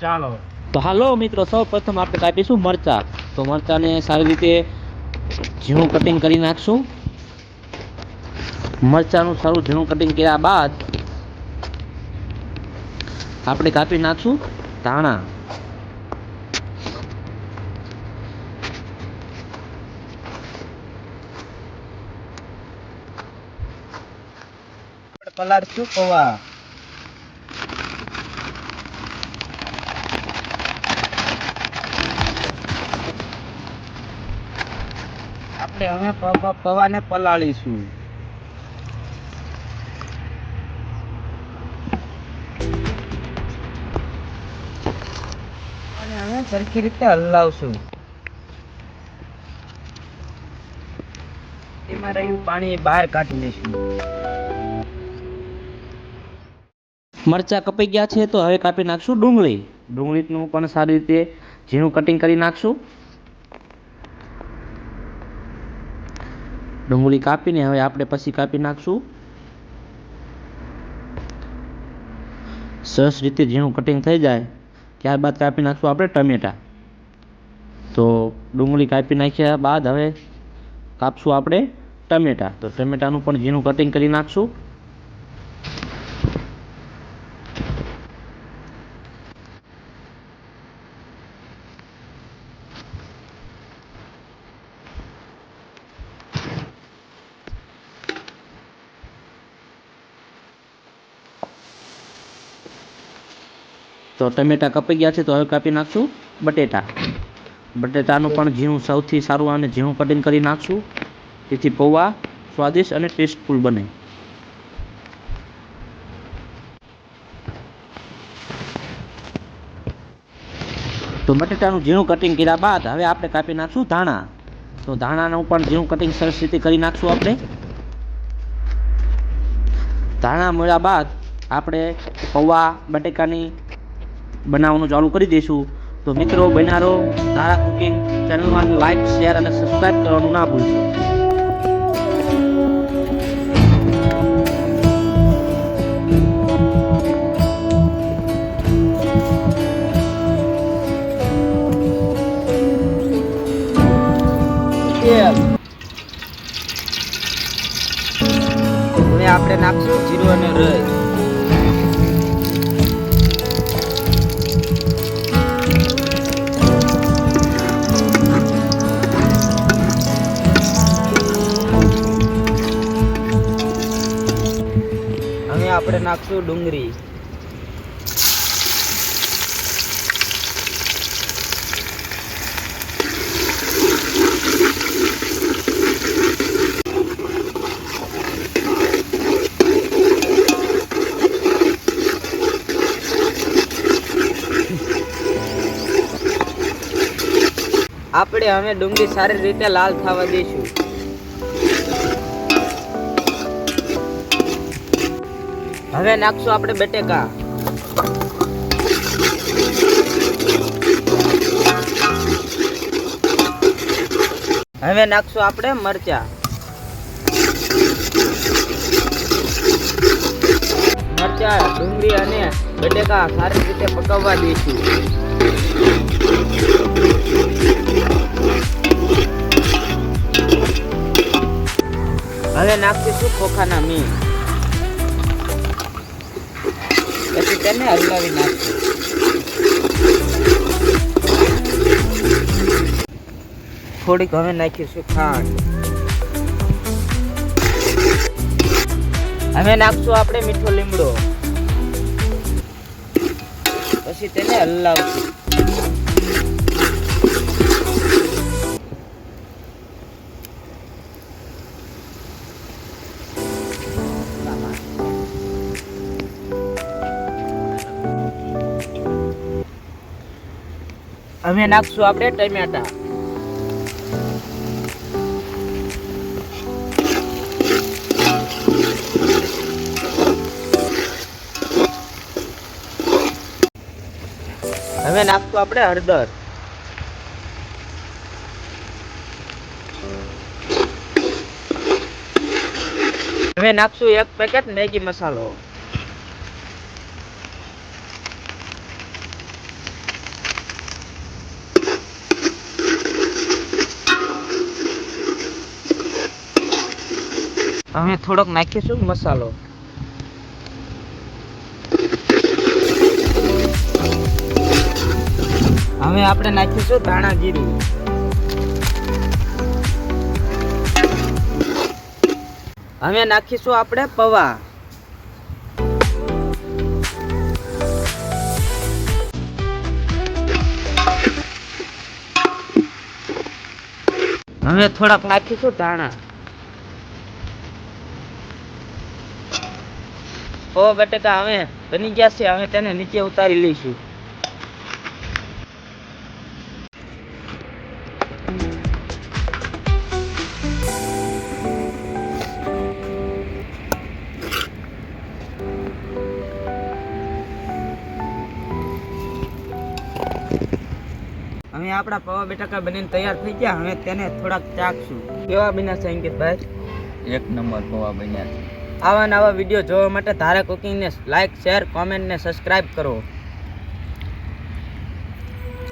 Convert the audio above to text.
ચાલો. તો હાલો મિત્રો સૌ પ્રથમ આપણે કાપીશું મરચા. તો મરચાને સારી રીતે ઝીણું કટિંગ કરી નાખશું. મરચાનું સારું ઝીણું કટિંગ કર્યા બાદ આપણે કાપી નાખશું ધાણા. પલાળશું પૌવા આપણે અમે પવાને પલાળીશું. અને અમે સરખી રીતે હલાવશું. એમાં રહ્યું પાણી બહાર કાઢી લઈશું. મરચાં કપાઈ ગયા છે તો હવે કાપી નાખશું ડુંગળી. ડુંગળીનું પણ સારી રીતે ઝીણું કટિંગ કરી નાખશું. ડુંગળી કાપીને હવે આપણે પછી કાપી નાખશું. સરસ રીતે ઝીણું કટિંગ થઈ જાય, ત્યારબાદ કાપી નાખશું આપણે ટમેટાં. તો ડુંગળી કાપી નાખ્યા બાદ હવે કાપશું આપણે ટમેટાં. તો ટમેટાનું પણ ઝીણું કટિંગ કરી નાખશું. તો ટમેટા કપાઈ ગયા છે, તો હવે કાપી નાખશું. બટેટા. બટેટાનું પણ ઝીણું, સૌથી સારું અને ઝીણું કટિંગ કરી નાખશું. તેથી પૌવા સ્વાદિષ્ટ અને ટેસ્ટફુલ બને. તો બટેટાનું ઝીણું કટિંગ કર્યા બાદ હવે આપણે કાપી નાખશું ધાણા. તો ધાણાનું પણ ઝીણું કટિંગ સરસ રીતે કરી નાખશું આપણે. ધાણા મળ્યા બાદ આપણે પૌવા, બટેકાની બનાવવાનું ચાલુ કરી દઈશું. તો મિત્રો બનારો તારા કુકિંગ ચેનલમાં લાઈક, શેર અને સબસ્ક્રાઈબ કરવાનું ના ભૂલશો. આપણે નાખશું આપણે નાખશું ડુંગળી. આપણે હવે ડુંગળી સારી રીતે લાલ થવા દઈશું. હવે નાખશું આપણે બટેકા. હવે નાખશું આપણે મરચા. મરચા, ડુંગળી અને બટેકા સારી રીતે પકવવા દઈશું. હવે નાખીશું ખોખાના મીણ. પછી તેને હલાવી નાખશું. થોડીક હવે નાખીશું ખાંડ. હવે નાખશું આપણે મીઠો લીમડો. પછી તેને હલાવશું. હવે નાખશું આપણે ટમેટા. હવે નાખશું આપણે હળદર. હવે નાખશું એક પેકેટ મેગી મસાલો. અમે થોડોક નાખીશું મસાલો. હવે આપણે નાખીશું ધાણા જીરું. હવે નાખીશું આપણે પૌવા. હવે થોડાક નાખીશું ધાણા. ઓ બટેકા હવે બની ગયા છે હવે તેને નીચે ઉતારી લઈશું. હવે આપણા પૌવા બટાકા બનીને તૈયાર થઈ ગયા હવે તેને થોડાક ચાખશું. કેવા બન્યા છે અંકિતભાઈ? એક નંબર પૌવા બન્યા છે. આવા નવા વીડિયો જોવા માટે ધારા કુકિંગને લાઇક શેર કોમેન્ટ ને સબસ્ક્રાઇબ કરો.